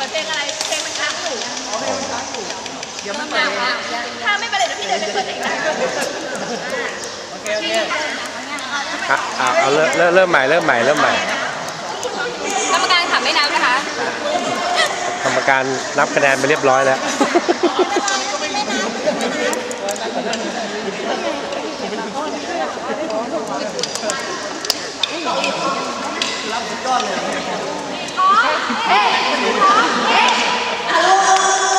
ปิดเพลงอะไร เพลงมันค้างอยู่เดี๋ยวมันเริ่มแล้วถ้าไม่เป็นไรเดี๋ยวพี่เดินไปเปิดเองนะโอเคโอเคอะอะเอาเริ่มเริ่มเริ่มใหม่เริ่มใหม่เริ่มใหม่กรรมการถามไม่นับนะคะกรรมการนับคะแนนไปเรียบร้อยแล้วรับสุดยอดเลย Ei! Ei! Alô!